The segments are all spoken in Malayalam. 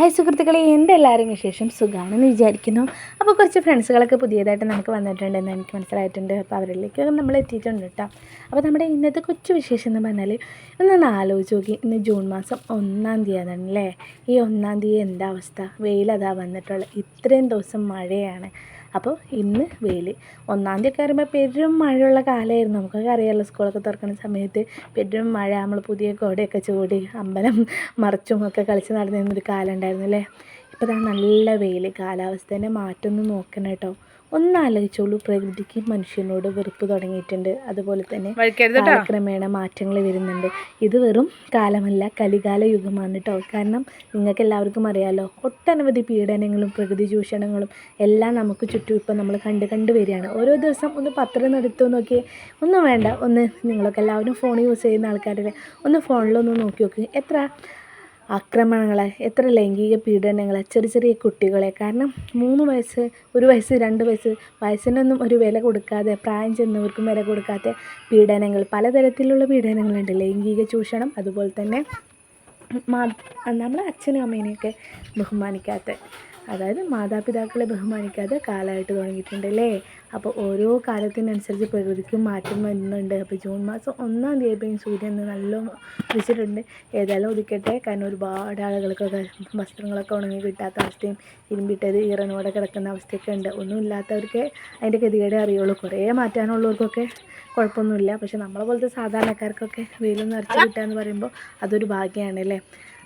ഹായ് സുഹൃത്തുക്കളെ. എന്റെ എല്ലാവരും വിശേഷം? സുഖമാണെന്ന് വിചാരിക്കുന്നു. അപ്പോൾ കുറച്ച് ഫ്രണ്ട്സുകളൊക്കെ പുതിയതായിട്ട് നമുക്ക് വന്നിട്ടുണ്ടെന്ന് എനിക്ക് മനസ്സിലായിട്ടുണ്ട്. അപ്പോൾ അവരിലേക്ക് നമ്മൾ എത്തിയിട്ടുണ്ട് കേട്ടോ. അപ്പോൾ നമ്മുടെ ഇന്നത്തെ കൊച്ചു വിശേഷം എന്ന് പറഞ്ഞാൽ ഒന്ന് ആലോചിച്ച് നോക്കി. ഇന്ന് ജൂൺ മാസം ഒന്നാം തീയതി ആണല്ലേ ഈ ഒന്നാം തീയതി എന്താ അവസ്ഥ? വെയിലതാ വന്നിട്ടുള്ളത്. ഇത്രയും ദിവസം മഴയാണ്. അപ്പോൾ ഇന്ന് വെയിൽ ഒന്നാം തീയതി ഒക്കെ പറയുമ്പോൾ പെരും മഴയുള്ള കാലമായിരുന്നു നമുക്കൊക്കെ അറിയാമല്ലോ സ്കൂളൊക്കെ തുറക്കുന്ന സമയത്ത് പെരും മഴ നമ്മൾ പുതിയ കോടയൊക്കെ ചൂടി അമ്പലം മറച്ചും ഒക്കെ കളിച്ച് നടന്നിരുന്നൊരു കാലം ഉണ്ടായിരുന്നു അല്ലേ? ഇപ്പോൾ നല്ല വെയിൽ കാലാവസ്ഥേന്റെ മാറ്റം ഒന്ന് നോക്കണം കേട്ടോ. ഒന്ന് ആലോചിച്ചോളൂ പ്രകൃതിക്ക് മനുഷ്യനോട് വെറുപ്പ് തുടങ്ങിയിട്ടുണ്ട്. അതുപോലെ തന്നെ ക്രമേണ മാറ്റങ്ങൾ വരുന്നുണ്ട്. ഇത് വെറും കാലമല്ല കലികാല യുഗമാണ് കേട്ടോ കാരണം നിങ്ങൾക്ക് എല്ലാവർക്കും അറിയാലോ ഒട്ടനവധി പീഡനങ്ങളും പ്രകൃതി ചൂഷണങ്ങളും എല്ലാം നമുക്ക് ചുറ്റും ഇപ്പം നമ്മൾ കണ്ട് കണ്ട് വരികയാണ്. ഓരോ ദിവസം ഒന്ന് പത്രം എടുത്തു നോക്കിയേ ഒന്നും വേണ്ട ഒന്ന് നിങ്ങളൊക്കെ എല്ലാവരും ഫോൺ യൂസ് ചെയ്യുന്ന ആൾക്കാരല്ലേ. ഒന്ന് ഫോണിലൊന്ന് നോക്കി നോക്കി. എത്ര ആക്രമണങ്ങളെ എത്ര ലൈംഗിക പീഡനങ്ങൾ ചെറിയ ചെറിയ കുട്ടികളെ. കാരണം മൂന്ന് വയസ്സ് ഒരു വയസ്സ് രണ്ട് വയസ്സ് വയസ്സിനൊന്നും ഒരു വില കൊടുക്കാതെ പ്രായം ചെന്നവർക്കും വില കൊടുക്കാത്ത പീഡനങ്ങൾ പലതരത്തിലുള്ള പീഡനങ്ങളുണ്ട്. ലൈംഗിക ചൂഷണം അതുപോലെ തന്നെ നമ്മളെ അച്ഛനും അമ്മേനെയൊക്കെ ബഹുമാനിക്കാത്ത അതായത് മാതാപിതാക്കളെ ബഹുമാനിക്കാതെ കാലമായിട്ട് തുടങ്ങിയിട്ടുണ്ട് അല്ലേ അപ്പോൾ ഓരോ കാലത്തിനനുസരിച്ച് പ്രകൃതിക്കും മാറ്റം വരുന്നുണ്ട്. അപ്പോൾ ജൂൺ മാസം ഒന്നാം തീയതി സൂര്യൻ നല്ല ഉദിച്ചിട്ടുണ്ട്. ഏതായാലും ഉദിക്കട്ടെ. കാരണം ഒരുപാട് ആളുകൾക്കൊക്കെ വസ്ത്രങ്ങളൊക്കെ ഉണങ്ങി കിട്ടാത്ത അവസ്ഥയും ഇരുമ്പിട്ടത് ഈറനോടെ കിടക്കുന്ന അവസ്ഥയൊക്കെ ഉണ്ട്. ഒന്നും ഇല്ലാത്തവർക്ക് അതിന്റെ ഗതികേടെ അറിയുള്ളൂ. കുറേ മാറ്റാനുള്ളവർക്കൊക്കെ കുഴപ്പമൊന്നുമില്ല. പക്ഷെ നമ്മളെ പോലത്തെ സാധാരണക്കാർക്കൊക്കെ വെയിലൊന്നും നിറച്ച് കിട്ടുക എന്ന് പറയുമ്പോൾ അതൊരു ഭാഗ്യമാണ് അല്ലേ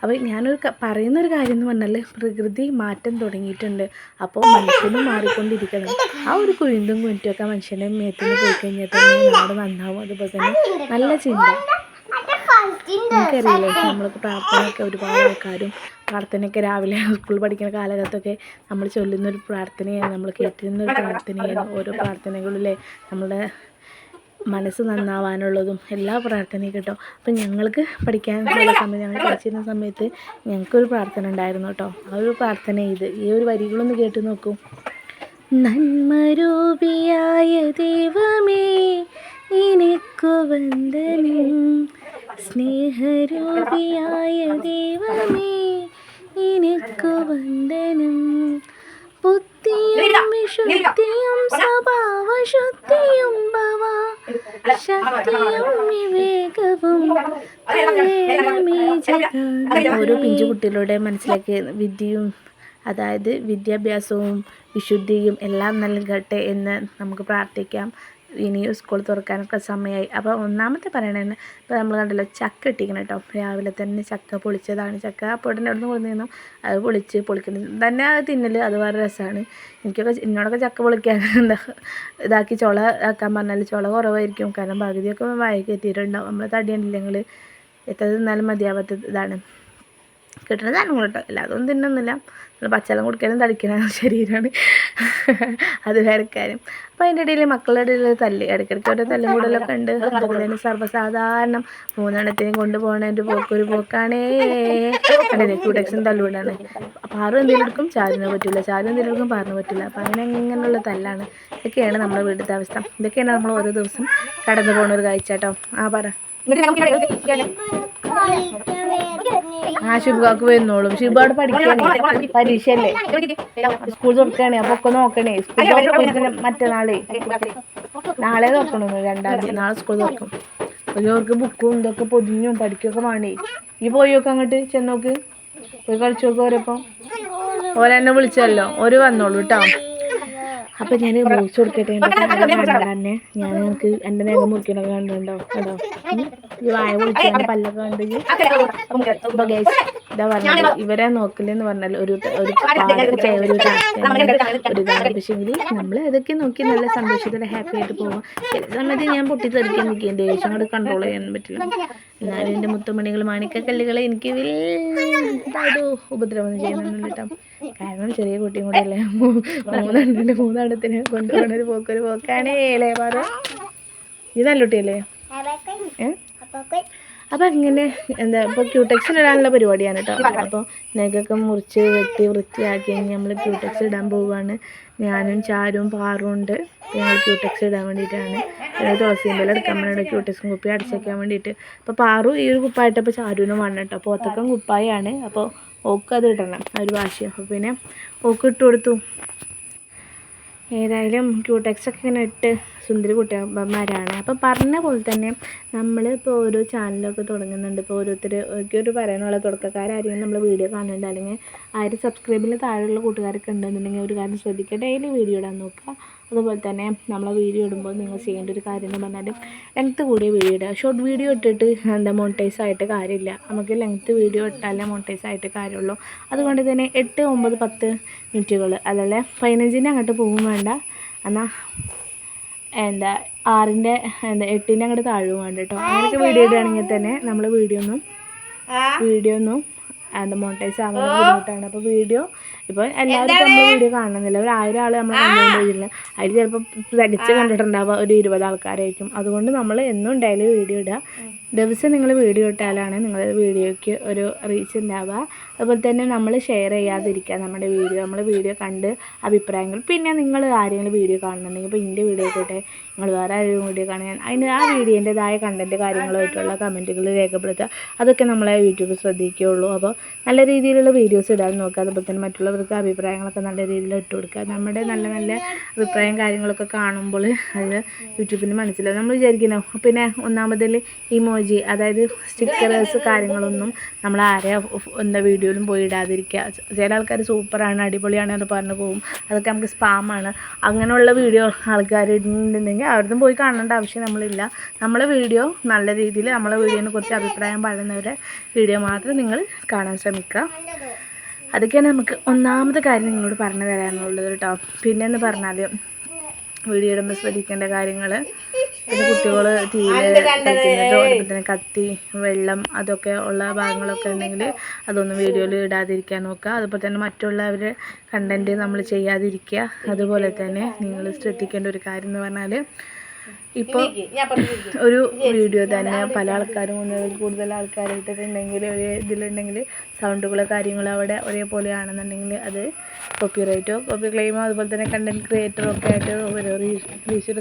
അപ്പോൾ ഞാനൊരു പറയുന്നൊരു കാര്യം എന്ന് പറഞ്ഞാൽ പ്രകൃതി മാറ്റം തുടങ്ങിയിട്ടുണ്ട്. അപ്പോൾ മനുഷ്യനും മാറിക്കൊണ്ടിരിക്കണം ആ ഒരു കുഴിന്തും കുഞ്ഞിട്ടൊക്കെ മനുഷ്യന്റെ മേത്തിന് പോയി കഴിഞ്ഞാൽ തന്നെ നമ്മുടെ നന്നാവും. അതുപോലെ തന്നെ നല്ല ചിന്ത. നമുക്കറിയില്ല നമ്മളൊക്കെ പ്രാർത്ഥനയൊക്കെ ഒരുപാട് ആൾക്കാരും പ്രാർത്ഥനയൊക്കെ രാവിലെ സ്കൂളിൽ പഠിക്കുന്ന കാലഘട്ടമൊക്കെ നമ്മൾ ചൊല്ലുന്നൊരു പ്രാർത്ഥനയാണ് നമ്മൾ കേട്ടിരുന്നൊരു പ്രാർത്ഥനയാണ്. ഓരോ പ്രാർത്ഥനകളിലെ നമ്മുടെ മനസ്സ് നന്നാവാനുള്ളതും എല്ലാ പ്രാർത്ഥനയും കേട്ടോ. അപ്പം ഞങ്ങൾക്ക് പഠിക്കാനുള്ള സമയത്ത് ഞങ്ങൾ പഠിച്ചിരുന്ന സമയത്ത് ഞങ്ങൾക്കൊരു പ്രാർത്ഥന ഉണ്ടായിരുന്നു കേട്ടോ. ആ ഒരു പ്രാർത്ഥന ഇത്. ഈ ഒരു വരികളൊന്ന് കേട്ട് നോക്കൂ. നന്മരൂപിയായ ദൈവമേ നിനക്കു വന്ദനം. സ്നേഹരൂപിയായ ദൈവമേ നിനക്കു വന്ദനം. ബുദ്ധിയും വിശുദ്ധിയും സ്വഭാവശുദ്ധിയും ഭവ. ഓരോ പിഞ്ചു കുട്ടികളുടെ മനസ്സിലേക്ക് വിദ്യയും അതായത് വിദ്യാഭ്യാസവും വിശുദ്ധിയും എല്ലാം നൽകട്ടെ എന്ന് നമുക്ക് പ്രാർത്ഥിക്കാം. ഇനിയും സ്കൂൾ തുറക്കാനൊക്കെ സമയമായി അപ്പോൾ ഒന്നാമത്തെ പറയണത് ഇപ്പോൾ നമ്മൾ കണ്ടല്ലോ ചക്ക ഇട്ടിക്കണം കേട്ടോ രാവിലെ തന്നെ ചക്ക പൊളിച്ചതാണ്. ചക്ക അപ്പോൾ ഉടനെ അവിടെ നിന്ന് കൊണ്ടുവന്നു അത് പൊളിച്ച് പൊളിക്കുന്നത് തന്നെ അത് തിന്നൽ അത് വേറെ രസമാണ് എനിക്കൊക്കെ എന്നോടൊക്കെ ചക്ക പൊളിക്കാൻ എന്താ ഇതാക്കി ചുള ആക്കാൻ പറഞ്ഞാൽ ചുള കുറവായിരിക്കും. കാരണം പകുതിയൊക്കെ വായിക്ക് കയറ്റിയിട്ടുണ്ടാവും നമ്മൾ തടിയുണ്ടില്ലെങ്കിൽ എത്ര തിന്നാലും മതിയാവാത്ത ഇതാണ്. കിട്ടുന്ന സാധനങ്ങൾ കേട്ടോ. എല്ലാതൊന്നും തിന്നൊന്നുമില്ല. നമ്മൾ പച്ചവെള്ളം കുടിക്കാനും തടിക്കണ ശരീരമാണ് അത് വരക്കാനും അപ്പോൾ അതിന്റെ ഇടയിൽ മക്കളുടെ ഇടയിൽ തല്ല് ഇടയ്ക്കിടയ്ക്ക് ഓരോ തല്ലും കൂടലൊക്കെ ഉണ്ട്. അതുപോലെ തന്നെ സർവസാധാരണം മൂന്നെണ്ണത്തിനെയും കൊണ്ടുപോകണ ഒരു പോക്കൊരു പോക്കാണേ. കണ്ടില്ലേ ക്യൂടെക്സും തല്ലുകൂടാണ് ആറും എന്തെങ്കിലും എടുക്കും പറ്റില്ല ചാരും എന്തെങ്കിലും എടുക്കും പാറിന് പറ്റില്ല അപ്പം അങ്ങനെ അങ്ങനെയുള്ള തല്ലാണ്. ഇതൊക്കെയാണ് നമ്മുടെ വീട്ടിലത്തെ അവസ്ഥ. ഇതൊക്കെയാണ് നമ്മൾ ഓരോ ദിവസം കടന്നു പോകുന്ന ഒരു കാഴ്ച കേട്ടോ. ആ പറ. ആ ശുഭാക്ക് വരുന്നോളും. ശുഭാട് അവിടെ പഠിക്കണേ പരീക്ഷയല്ലേ? സ്കൂൾ തുറക്കണേ അപ്പൊ ഒക്കെ നോക്കണേ. സ്കൂൾ മറ്റന്നാളേ. നാളെ തുറക്കണു രണ്ടാം തീയതി. നാളെ സ്കൂൾ തുറക്കും. ഒരു അവർക്ക് ബുക്കും ഇതൊക്കെ പൊതിഞ്ഞും പഠിക്കുകയൊക്കെ വേണേ ഈ പോയി നോക്ക് അങ്ങോട്ട് ചെന്നോക്ക്. പോയി കളിച്ചു നോക്ക് ഓരപ്പം ഓരെന്നെ വിളിച്ചല്ലോ. ഓര് വന്നോളൂ കേട്ടോ. അപ്പം ഞാൻ വോയിസ് കൊടുക്കട്ടെ തന്നെ ഞാൻ നിങ്ങൾക്ക് എന്റെ നേരം മുറിക്കണൊക്കെ കണ്ടുണ്ടോ കേട്ടോ ഈ വായ എന്റെ പല്ലൊക്കെ കണ്ടെങ്കിൽ അപ്പോൾ ഗൈസ് ഇതാ പറഞ്ഞത്. ഇവരെ നോക്കില്ലെന്ന് പറഞ്ഞാൽ ഒരു ഒരു ഒരു ടാസ്ക്കാണ്, ഒരു ഇതാണ് പക്ഷേങ്കിൽ നമ്മൾ ഇതൊക്കെ നോക്കി നല്ല സന്തോഷത്തോടെ ഹാപ്പി ആയിട്ട് പോകാം ചില സമയത്ത് ഞാൻ പൊട്ടിത്തെറിക്കാൻ നിൽക്കും ദേഷ്യം കൊണ്ട് കൺട്രോൾ ചെയ്യാൻ പറ്റില്ല. എന്നാലും എന്റെ മുത്തുമണികൾ മാണിക്കക്കല്ലുകളെ എനിക്ക് വലുതായിട്ട് ഉപദ്രവം ചെയ്യുന്നുണ്ട് കേട്ടോ. കാരണം ചെറിയ കുട്ടിയും കൂടെ അല്ലേ? മൂന്നെണ്ണത്തിന്റെ മൂന്നാണ്ടത്തിന് കൊണ്ടുപോകണ ഒരു പോക്കൊരു പോക്കാണേ അല്ലേ പറ ഇത് നല്ല കുട്ടിയല്ലേ? ഏ? അപ്പം ഇങ്ങനെ എന്താ ഇപ്പോൾ ക്യൂടെക്സിൽ ഇടാനുള്ള പരിപാടിയാണ് കേട്ടോ അപ്പോൾ നെഗൊക്കെ മുറിച്ച് വെട്ടി വൃത്തിയാക്കി നമ്മൾ ക്യൂടെക്സ് ഇടാൻ പോവുകയാണ് ഞാനും ചാരും പാറും ഉണ്ട്. ഞങ്ങൾ ക്യൂടെക്സ് ഇടാൻ വേണ്ടിയിട്ടാണ്. പിന്നെ തുളസിയും എടുക്കാൻ വേണ്ടിയിട്ട് ക്യൂടെക്സും കുപ്പി അടച്ചേക്കാൻ വേണ്ടിയിട്ട്. അപ്പോൾ പാറു ഈ ഒരു കുപ്പായിട്ടപ്പോൾ ചാരുവിനും വേണം കേട്ടോ പോത്തക്കം കുപ്പായാണ്. അപ്പോൾ ഓക്ക് അത് ഇടണം. ആ ഒരു വാശി അപ്പോൾ പിന്നെ ഓക്ക് ഇട്ട് കൊടുത്തു. ഏതായാലും ക്യൂടെക്സ് ഒക്കെ ഇങ്ങനെ ഇട്ട് സുന്ദരി കുട്ടിമാരാണ് അപ്പോൾ പറഞ്ഞ പോലെ തന്നെ നമ്മൾ ഇപ്പോൾ ഓരോ ചാനലൊക്കെ തുടങ്ങുന്നുണ്ട്. ഇപ്പോൾ ഓരോരുത്തർ ഒരു പറയാനുള്ള തുടക്കക്കാരായിരിക്കും നമ്മൾ വീഡിയോ കാണുന്നുണ്ട്. അല്ലെങ്കിൽ ആയിരം സബ്സ്ക്രൈബിന് താഴെയുള്ള കൂട്ടുകാരൊക്കെ ഉണ്ടെന്നുണ്ടെങ്കിൽ ഒരു കാര്യം ശ്രദ്ധിക്കുക. ഡെയിലി വീഡിയോ ഇടാൻ നോക്കുക. അതുപോലെ തന്നെ നമ്മൾ വീഡിയോ ഇടുമ്പോൾ നിങ്ങൾ ചെയ്യേണ്ട ഒരു കാര്യം എന്ന് പറഞ്ഞാൽ ലെങ്ത്ത് കൂടിയ വീഡിയോ ഇടുക. ഷോർട്ട് വീഡിയോ ഇട്ടിട്ട് എന്താ മോണിറ്റൈസ് ആയിട്ട് കാര്യമില്ല. നമുക്ക് ലെങ്ത്ത് വീഡിയോ ഇട്ടാലേ മോണിറ്റൈസ് ആയിട്ട് കാര്യമുള്ളൂ. അതുകൊണ്ട് തന്നെ എട്ട് ഒമ്പത് പത്ത് മിനിറ്റുകൾ അതല്ലേ പതിനഞ്ചിന്റെ അങ്ങോട്ട് പോകും വേണ്ട. എന്നാൽ എന്താ ആറിന്റെ എന്താ എട്ടിന്റെ അങ്ങോട്ട് താഴും വേണ്ട കേട്ടോ. അങ്ങനെയൊക്കെ വീഡിയോ ഇടുകയാണെങ്കിൽ തന്നെ നമ്മൾ വീഡിയോ ഒന്നും വീഡിയോ ഒന്നും എന്താ മോണിറ്റൈസ് ആവുന്ന ബുദ്ധിമുട്ടാണ്. അപ്പോൾ വീഡിയോ ഇപ്പോൾ എല്ലാവരും നമ്മൾ വീഡിയോ കാണുന്നില്ല. ഒരു ആയിരം ആൾ നമ്മൾ കണ്ടുകൊണ്ടിരിക്കില്ല അതിൽ ചിലപ്പോൾ തികച്ച് കണ്ടിട്ടുണ്ടാവുക ഒരു ഇരുപത് ആൾക്കാരായിരിക്കും. അതുകൊണ്ട് നമ്മൾ എന്നും ഡെയിലി വീഡിയോ ഇടുക. ദിവസം നിങ്ങൾ വീഡിയോ ഇട്ടാലാണ് നിങ്ങളുടെ വീഡിയോയ്ക്ക് ഒരു റീച്ച് ഉണ്ടാവുക. അതുപോലെ തന്നെ നമ്മൾ ഷെയർ ചെയ്യാതിരിക്കുക നമ്മുടെ വീഡിയോ നമ്മൾ വീഡിയോ കണ്ട് അഭിപ്രായങ്ങൾ. പിന്നെ നിങ്ങൾ ആരെങ്കിലും വീഡിയോ കാണുന്നുണ്ടെങ്കിൽ ഇപ്പോൾ എന്റെ വീഡിയോ ആയിക്കോട്ടെ നിങ്ങൾ വേറെ ആരെങ്കിലും വീഡിയോ കാണുക. അതിന് ആ വീഡിയോന്റെതായ കണ്ടന്റ് കാര്യങ്ങളുമായിട്ടുള്ള കമന്റുകൾ രേഖപ്പെടുത്തുക. അതൊക്കെ നമ്മളെ യൂട്യൂബ് ശ്രദ്ധിക്കുകയുള്ളൂ. അപ്പോൾ നല്ല രീതിയിലുള്ള വീഡിയോസ് ഇടാൻ നോക്കുക. അതുപോലെ തന്നെ മറ്റുള്ളവർക്ക് അഭിപ്രായങ്ങളൊക്കെ നല്ല രീതിയിൽ ഇട്ട് കൊടുക്കുക. നമ്മുടെ നല്ല നല്ല അഭിപ്രായം കാര്യങ്ങളൊക്കെ കാണുമ്പോൾ അത് യൂട്യൂബിന് മനസ്സിലാവും. നമ്മൾ വിചാരിക്കുന്നു പിന്നെ ഒന്നാമതിൽ ഇമോജി അതായത് സ്റ്റിക്കറേഴ്സ് കാര്യങ്ങളൊന്നും നമ്മൾ ആരെ എന്താ വീഡിയോയിലും പോയി ഇടാതിരിക്കുക. ചില ആൾക്കാർ സൂപ്പറാണ് അടിപൊളിയാണ് എന്ന് പറഞ്ഞു പോകും. അതൊക്കെ നമുക്ക് സ്പാമാണ് അങ്ങനെയുള്ള വീഡിയോ ആൾക്കാർ ഇടുന്നുണ്ടെങ്കിൽ അവരൊന്നും പോയി കാണേണ്ട ആവശ്യം നമ്മളില്ല. നമ്മളെ വീഡിയോ നല്ല രീതിയിൽ നമ്മളെ വീഡിയോനെ കുറിച്ച് അഭിപ്രായം പറയുന്നവരെ വീഡിയോ മാത്രം നിങ്ങൾ കാണാൻ ശ്രമിക്കുക. അതൊക്കെയാണ് നമുക്ക് ഒന്നാമത്തെ കാര്യം നിങ്ങളോട് പറഞ്ഞു തരാനുള്ളത് കേട്ടോ. പിന്നെന്ന് പറഞ്ഞാൽ വീഡിയോ ഇടുമ്പോൾ ശ്രദ്ധിക്കേണ്ട കാര്യങ്ങൾ പിന്നെ കുട്ടികൾ തീരെ കത്തി വെള്ളം അതൊക്കെ ഉള്ള ഭാഗങ്ങളൊക്കെ ഉണ്ടെങ്കിൽ അതൊന്നും വീഡിയോയിൽ ഇടാതിരിക്കാൻ നോക്കുക. അതുപോലെ തന്നെ മറ്റുള്ളവരുടെ കണ്ടന്റ് നമ്മൾ ചെയ്യാതിരിക്കുക. അതുപോലെ തന്നെ നിങ്ങൾ ശ്രദ്ധിക്കേണ്ട ഒരു കാര്യം എന്ന് പറഞ്ഞാൽ ഇപ്പോൾ ഒരു വീഡിയോ തന്നെ പല ആൾക്കാരും കൂടുതൽ ആൾക്കാരായിട്ടുണ്ടെങ്കിൽ ഒരു ഇതിലുണ്ടെങ്കിൽ സൗണ്ടുകളോ കാര്യങ്ങളോ അവിടെ ഒരേപോലെ ആണെന്നുണ്ടെങ്കിൽ അത് കോപ്പിറൈറ്റോ കോപ്പി ക്ലെയിമോ അതുപോലെ തന്നെ കണ്ടന്റ് ക്രിയേറ്ററോ ഒക്കെ ആയിട്ട് റീച്ച്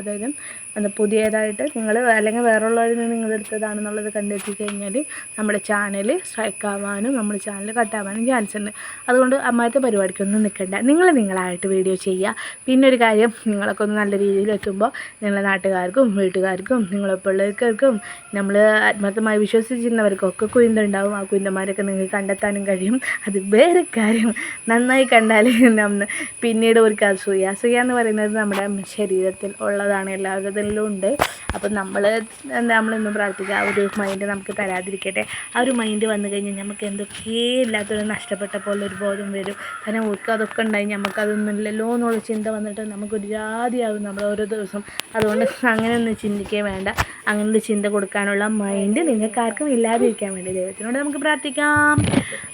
അതായത് എന്താ പുതിയതായിട്ട് നിങ്ങൾ അല്ലെങ്കിൽ വേറെയുള്ളവരിൽ നിന്ന് നിങ്ങൾ എടുത്തതാണെന്നുള്ളത് കണ്ടെത്തി കഴിഞ്ഞാൽ നമ്മുടെ ചാനൽ സ്ട്രൈക്ക് ആവാനും നമ്മുടെ ചാനൽ കട്ടാവാനും ചാൻസ് ഉണ്ട്. അതുകൊണ്ട് അമ്മായത്തെ പരിപാടിക്കൊന്നും നിൽക്കണ്ട. നിങ്ങൾ നിങ്ങളായിട്ട് വീഡിയോ ചെയ്യുക. പിന്നെ ഒരു കാര്യം നിങ്ങളൊക്കെ ഒന്ന് നല്ല രീതിയിൽ എത്തുമ്പോൾ നിങ്ങളെ നാട്ടുകാർക്കും വീട്ടുകാർക്കും നിങ്ങളൊപ്പുള്ളവർക്കും നമ്മൾ ആത്മാർത്ഥമായി വിശ്വസിച്ചിരുന്നവർക്കൊക്കെ കുയിന്തുണ്ടാവും ആ കുയിന്തമാരൊക്കെ നിങ്ങൾക്ക് കണ്ടെത്താനും കഴിയും. അത് വേറെ കാര്യം. നന്നായി കണ്ടാലേ നമ്മൾ പിന്നീട് ഒരു അസൂയ. അസൂയ എന്ന് പറയുന്നത് നമ്മുടെ ശരീരത്തിൽ ഉള്ളതാണ്. എല്ലാവരുടെതിലും ഉണ്ട്. അപ്പം നമ്മൾ നമ്മളൊന്നും പ്രാർത്ഥിക്കുക ആ ഒരു മൈൻഡ് നമുക്ക് തരാതിരിക്കട്ടെ. ആ ഒരു മൈൻഡ് വന്നു കഴിഞ്ഞാൽ നമുക്ക് എന്തൊക്കെയേ ഇല്ലാത്തൊരു നഷ്ടപ്പെട്ട പോലെ ഒരു ബോധം വരും. കാരണം ഓർക്ക് അതൊക്കെ ഉണ്ടായി. നമുക്കതൊന്നും ഇല്ലല്ലോ എന്നുള്ള ചിന്ത വന്നിട്ട് നമുക്കൊരു ജാതിയാകും നമ്മൾ ഓരോ ദിവസം. അതുകൊണ്ട് അങ്ങനെയൊന്നും ചിന്തിക്കുക വേണ്ട. അങ്ങനെ ചിന്ത കൊടുക്കാനുള്ള മൈൻഡ് നിങ്ങൾക്ക് ആർക്കും ഇല്ലാതിരിക്കാൻ വേണ്ടി ദൈവത്തിനോട് നമുക്ക് പ്രാർത്ഥിക്കാം.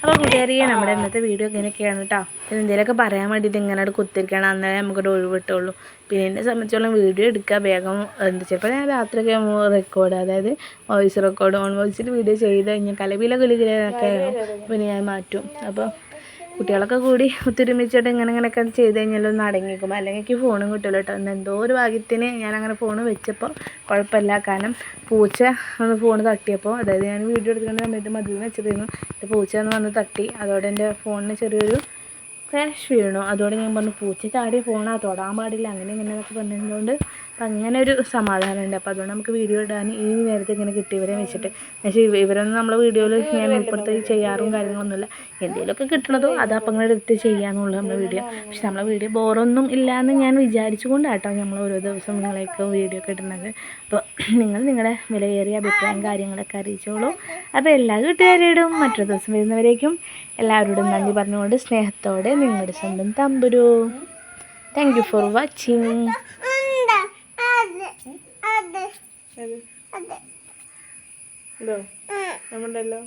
അപ്പോൾ കൂട്ടുകാരിയെ നമ്മുടെ ഇന്നത്തെ വീഡിയോ ഇങ്ങനെയൊക്കെയാണ് കേട്ടോ പിന്നെ എന്തെങ്കിലുമൊക്കെ പറയാൻ വേണ്ടിയിട്ട് ഇങ്ങനെ കുത്തിരിക്കണം. അന്നേരം നമുക്കൊരു ഒഴിവിട്ടുള്ളൂ. പിന്നെ എന്നെ സംബന്ധിച്ചോളം വീഡിയോ എടുക്കുക വേഗം എന്ത് ചിലപ്പോൾ ഞാൻ രാത്രിയൊക്കെ റെക്കോർഡ് അതായത് വോയിസ് റെക്കോർഡ് ഓൺ വോയിസിൽ വീഡിയോ ചെയ്ത് കഴിഞ്ഞാൽ കലവിലെ കുലികളൊക്കെ പിന്നെ ഞാൻ മാറ്റും. അപ്പോൾ കുട്ടികളൊക്കെ കൂടി ഒത്തൊരുമിച്ചിട്ട് ഇങ്ങനെ ഇങ്ങനെയൊക്കെ ചെയ്ത് കഴിഞ്ഞാൽ ഒന്ന് അടങ്ങിക്കും അല്ലെങ്കിൽ എനിക്ക് ഫോണും കിട്ടില്ല കേട്ടോ എന്തോ ഒരു ഭാഗ്യത്തിന് ഞാൻ അങ്ങനെ ഫോൺ വെച്ചപ്പോൾ കുഴപ്പമില്ല. കാരണം പൂച്ച ഒന്ന് ഫോൺ തട്ടിയപ്പോൾ അതായത് ഞാൻ വീഡിയോ എടുക്കുന്ന സമയത്ത് മതിൽ വെച്ചതായിരുന്നു. എന്റെ പൂച്ച ഒന്ന് വന്ന് തട്ടി. അതോടെ എന്റെ ഫോണിന് ചെറിയൊരു ക്രാഷ് വീണു. അതോടെ ഞാൻ പറഞ്ഞു പൂച്ച ചാടി ഫോണാ തൊടാൻ പാടില്ല. അങ്ങനെ ഇങ്ങനെ എന്നൊക്കെ പറഞ്ഞതുകൊണ്ട് അപ്പം അങ്ങനെ ഒരു സമാധാനമുണ്ട് അപ്പോൾ അതുകൊണ്ട് നമുക്ക് വീഡിയോ ഇടാൻ ഈ നേരത്തെ ഇങ്ങനെ കിട്ടിയവരെ വെച്ചിട്ട്. പക്ഷേ ഇവ- ഇവരൊന്നും നമ്മൾ വീഡിയോയിൽ ഞാൻ ഉൾപ്പെടുത്തി ചെയ്യാറും കാര്യങ്ങളൊന്നുമില്ല. എന്തെങ്കിലുമൊക്കെ കിട്ടണതോ അത് അപ്പം അങ്ങനെ എടുത്ത് ചെയ്യാന്നുള്ളൂ നമ്മുടെ വീഡിയോ പക്ഷെ നമ്മളെ വീഡിയോ ബോറൊന്നും ഇല്ലയെന്ന് ഞാൻ വിചാരിച്ചുകൊണ്ടാട്ടോ നമ്മൾ ഓരോ ദിവസം നിങ്ങളെയൊക്കെ വീഡിയോ ഒക്കെ ഇടുന്നത്. അപ്പോൾ നിങ്ങൾ നിങ്ങളുടെ വിലയേറിയ അഭിപ്രായം കാര്യങ്ങളൊക്കെ അറിയിച്ചോളൂ. അപ്പോൾ എല്ലാ കൂട്ടുകാരോടും മറ്റൊരു ദിവസം വരുന്നവരേക്കും എല്ലാവരോടും നന്ദി പറഞ്ഞുകൊണ്ട് സ്നേഹത്തോടെ നിങ്ങളുടെ സ്വന്തം Thamburu. Thank you for watching നമ്മണ്ടല്ലോ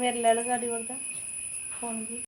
വരലാൾ കടി കൊടുത്ത? ഫോണിൽ